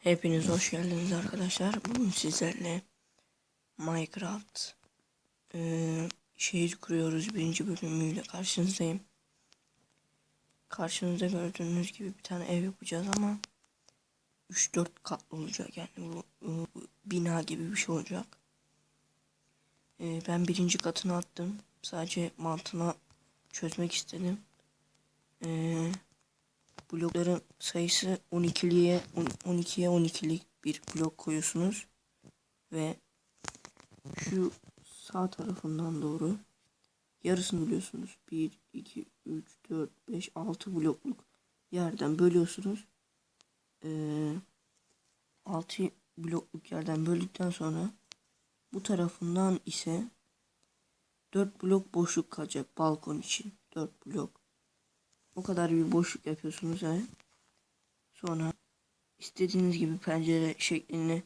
Hepiniz hoş geldiniz arkadaşlar. Bugün sizlerle Minecraft eee, şehir kuruyoruz birinci bölümüyle karşınızdayım. Karşınızda gördüğünüz gibi bir tane ev yapacağız ama 3-4 katlı olacak yani bu, bu- bu bina gibi bir şey olacak. Eee, ben birinci katını attım. Sadece mantığına çözmek istedim. Eee blokların sayısı 12'liye 12'ye 12'lik bir blok koyuyorsunuz ve şu sağ tarafından doğru yarısını bölüyorsunuz. 1 2 3 4 5 6 blokluk yerden bölüyorsunuz. Ee, 6 blokluk yerden böldükten sonra bu tarafından ise 4 blok boşluk kalacak balkon için. 4 blok. O kadar bir boşluk yapıyorsunuz yani. Sonra istediğiniz gibi pencere şeklini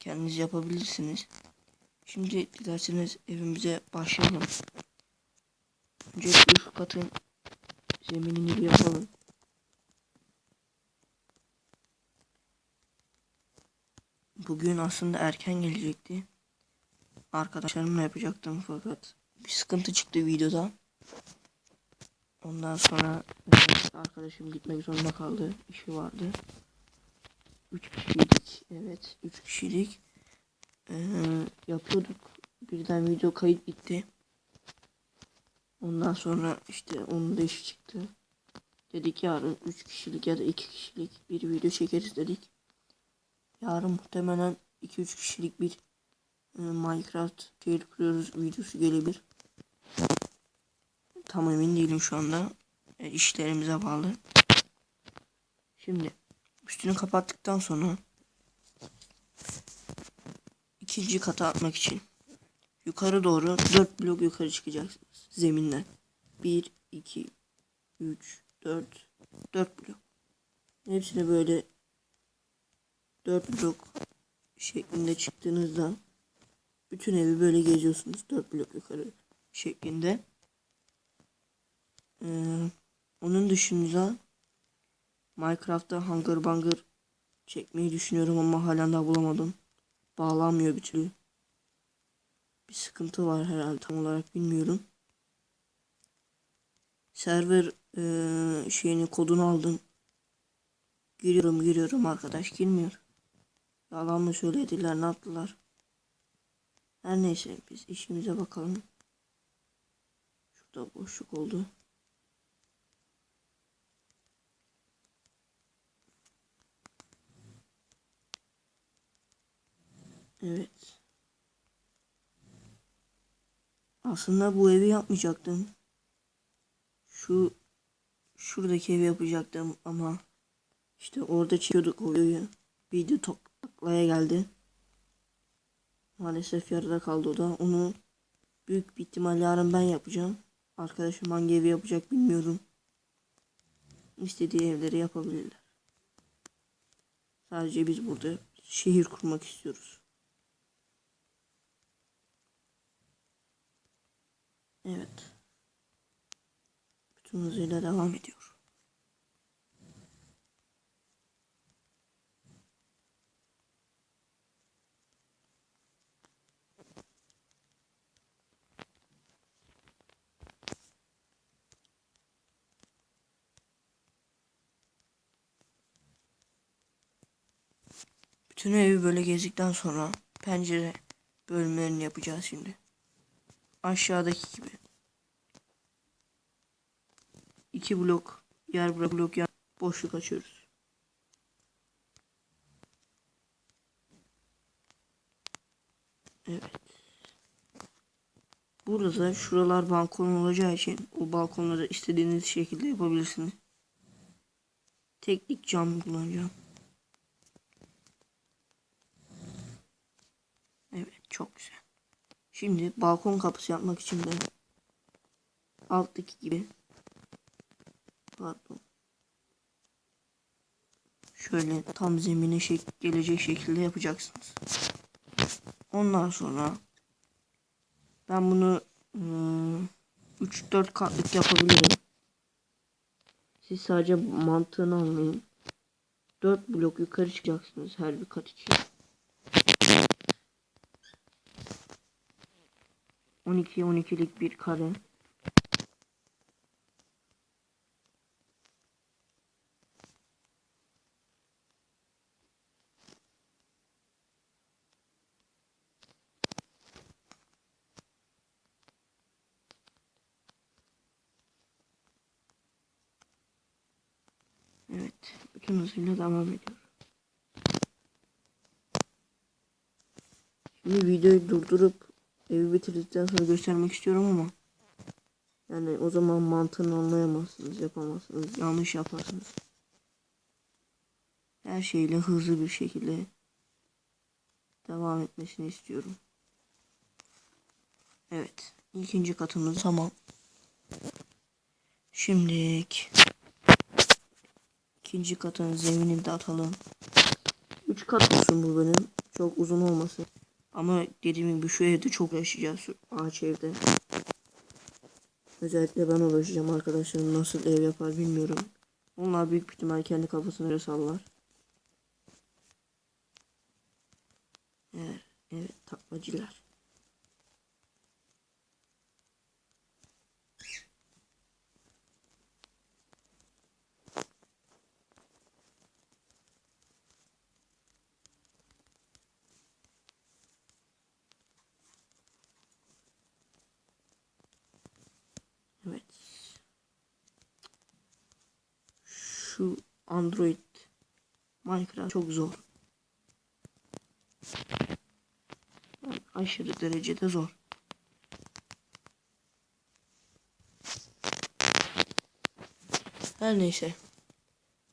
kendiniz yapabilirsiniz. Şimdi dilerseniz evimize başlayalım. Önce üst katın zeminini bir yapalım. Bugün aslında erken gelecekti. Arkadaşlarımla yapacaktım fakat bir sıkıntı çıktı videoda. Ondan sonra arkadaşım gitmek zorunda kaldı. İşi vardı. 3 kişiydik. Evet 3 kişilik. E, yapıyorduk. Birden video kayıt gitti. Ondan sonra işte onun da işi çıktı. Dedik yarın 3 kişilik ya da 2 kişilik bir video çekeriz dedik. Yarın muhtemelen 2-3 kişilik bir e, Minecraft şehir kuruyoruz videosu gelebilir tam emin değilim şu anda. E, işlerimize bağlı. Şimdi üstünü kapattıktan sonra ikinci kata atmak için yukarı doğru 4 blok yukarı çıkacaksınız zeminden. 1 2 3 4 4 blok. Hepsine böyle 4 blok şeklinde çıktığınızda bütün evi böyle geziyorsunuz 4 blok yukarı şeklinde. Ee, onun dışında Minecraft'ta Hunger Bunger çekmeyi düşünüyorum ama halen daha bulamadım. Bağlanmıyor bir türlü. Bir sıkıntı var herhalde tam olarak bilmiyorum. Server ee, şeyini kodunu aldım. Giriyorum giriyorum arkadaş girmiyor. Yalan mı söylediler ne yaptılar? Her neyse biz işimize bakalım. Şurada boşluk oldu. Evet. Aslında bu evi yapmayacaktım. Şu şuradaki evi yapacaktım ama işte orada çekiyorduk o videoyu. Video toplaya geldi. Maalesef yarıda kaldı o da. Onu büyük bir ihtimal yarın ben yapacağım. Arkadaşım hangi evi yapacak bilmiyorum. İstediği evleri yapabilirler. Sadece biz burada şehir kurmak istiyoruz. Evet. Bütün hızıyla devam ediyor. Bütün evi böyle gezdikten sonra pencere bölümlerini yapacağız şimdi. Aşağıdaki gibi. iki blok yer bırak blok yer boşluk açıyoruz. Evet. Burada şuralar balkon olacağı için o balkonları istediğiniz şekilde yapabilirsiniz. Teknik cam kullanacağım. Evet çok güzel. Şimdi balkon kapısı yapmak için de alttaki gibi pardon şöyle tam zemine şek gelecek şekilde yapacaksınız. Ondan sonra ben bunu 3-4 katlık yapabilirim. Siz sadece mantığını anlayın. 4 blok yukarı çıkacaksınız her bir kat için. 12 12'lik bir kare. Evet, bütün hızıyla devam ediyor. Şimdi videoyu durdurup evi bitirdikten sonra göstermek istiyorum ama yani o zaman mantığını anlayamazsınız, yapamazsınız, yanlış yaparsınız. Her şeyle hızlı bir şekilde devam etmesini istiyorum. Evet, ikinci katımız tamam. Şimdilik ikinci katın zeminini de atalım. Üç kat olsun bu benim. Çok uzun olmasın. Ama dediğim gibi şu evde çok yaşayacağız. Ağaç evde. Özellikle ben uğraşacağım. Arkadaşlarım nasıl ev yapar bilmiyorum. Onlar büyük bir ihtimal kendi kafasına göre sallar. Evet, evet taklacılar. Evet. Şu Android Minecraft çok zor. Yani aşırı derecede zor. Her neyse.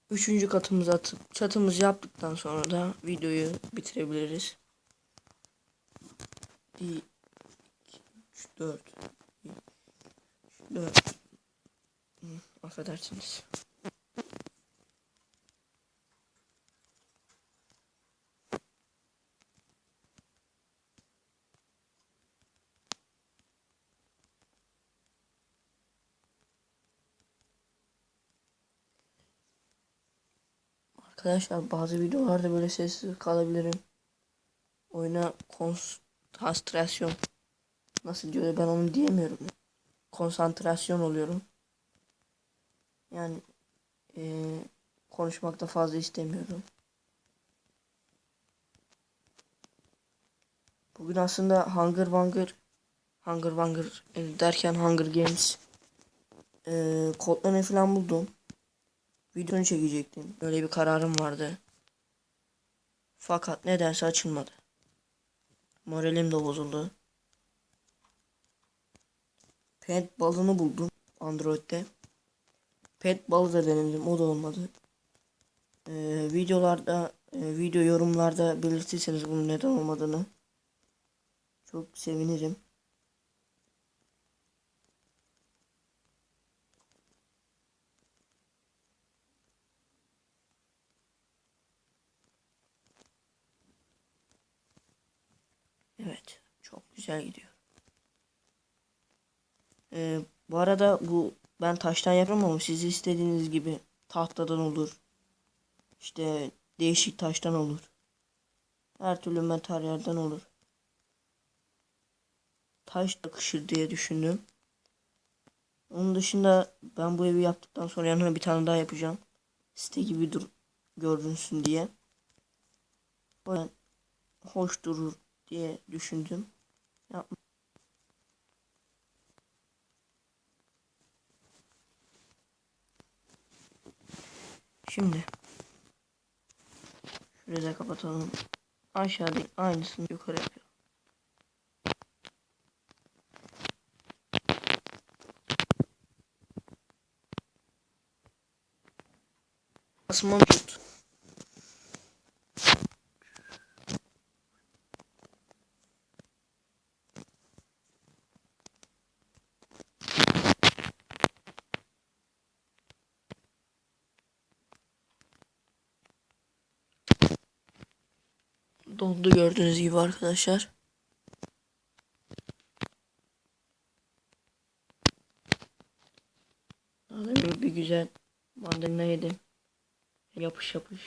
Üçüncü katımızı atıp çatımızı yaptıktan sonra da videoyu bitirebiliriz. 1, 2, 3, 4, 4. Hı, affedersiniz. Arkadaşlar bazı videolarda böyle sessiz kalabilirim. Oyuna konsantrasyon nasıl diyor ben onu diyemiyorum. Konsantrasyon oluyorum. Yani eee konuşmakta fazla istemiyorum. Bugün aslında Hunger Hunger Hunger Hunger e, derken Hunger Games eee kodlarını falan buldum. Videonu çekecektim. Öyle bir kararım vardı. Fakat nedense açılmadı. Moralim de bozuldu. Pet balını buldum Android'de. Pet balı da denedim o da olmadı. Ee, videolarda e, video yorumlarda belirtirseniz bunun neden olmadığını çok sevinirim. Evet, çok güzel gidiyor. Ee, bu arada bu ben taştan yapıyorum ama siz istediğiniz gibi tahtadan olur. İşte değişik taştan olur. Her türlü materyalden olur. Taş takışır diye düşündüm. Onun dışında ben bu evi yaptıktan sonra yanına bir tane daha yapacağım. Site gibi dur görünsün diye. O hoş durur diye düşündüm. Yapma. Şimdi şurayı da kapatalım. Aşağı değil aynısını yukarı yapıyorum. Asmam tut. Dondu gördüğünüz gibi arkadaşlar. Adem bir güzel mandalina yedim. Yapış yapış.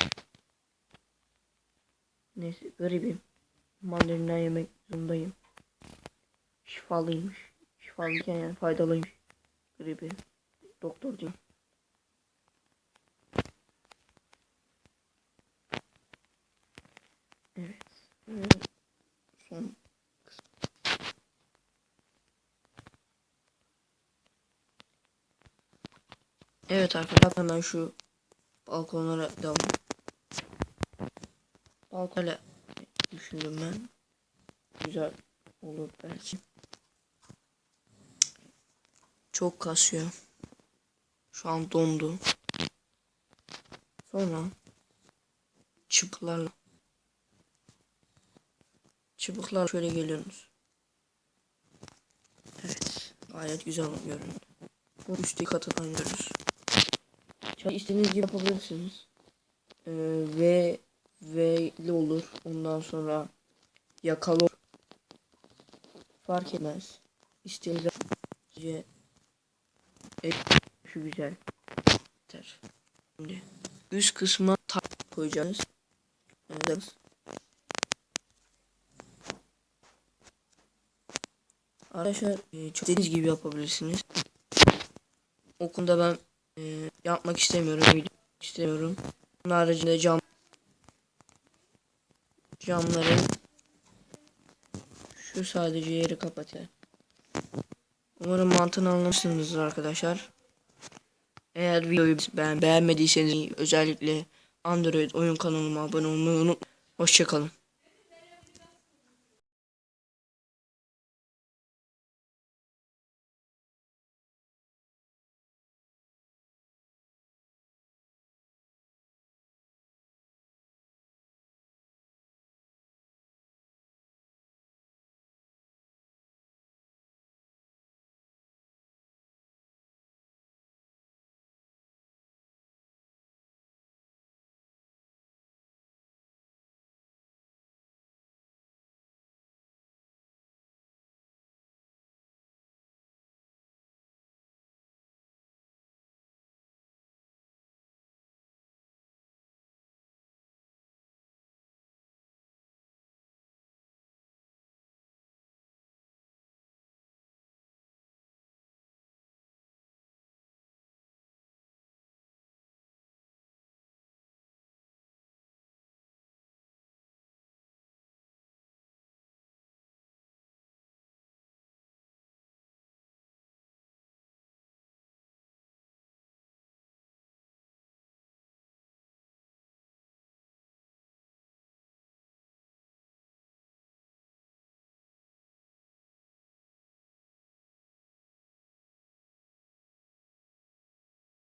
Neyse garibim. Mandalina yemek zorundayım. Şifalıymış. Şifalıyken yani faydalıymış. Gribi. Doktor değil. Evet. Ve Son. Evet arkadaşlar hemen şu balkonlara devam. Balkona düşündüm ben. Güzel olur belki. Çok kasıyor. Şu an dondu. Sonra çıpıklarla çıpıklar şöyle geliyorsunuz. Evet. Gayet güzel göründü. Bu üstteki katından görürüz. Çay istediğiniz gibi yapabilirsiniz. Ee, ve V'li olur. Ondan sonra yakalı. Fark etmez. İstediğiniz Sadece şu güzel. Yeter. Şimdi üst kısma tak koyacağız. Evet. Arkadaşlar e, çok dediğiniz gibi yapabilirsiniz. O konuda ben e, yapmak istemiyorum. istemiyorum. Bunun haricinde cam camları şu sadece yeri kapatıyor. Umarım mantığını anlamışsınızdır arkadaşlar. Eğer videoyu beğen beğenmediyseniz özellikle Android oyun kanalıma abone olmayı unutmayın. Hoşçakalın.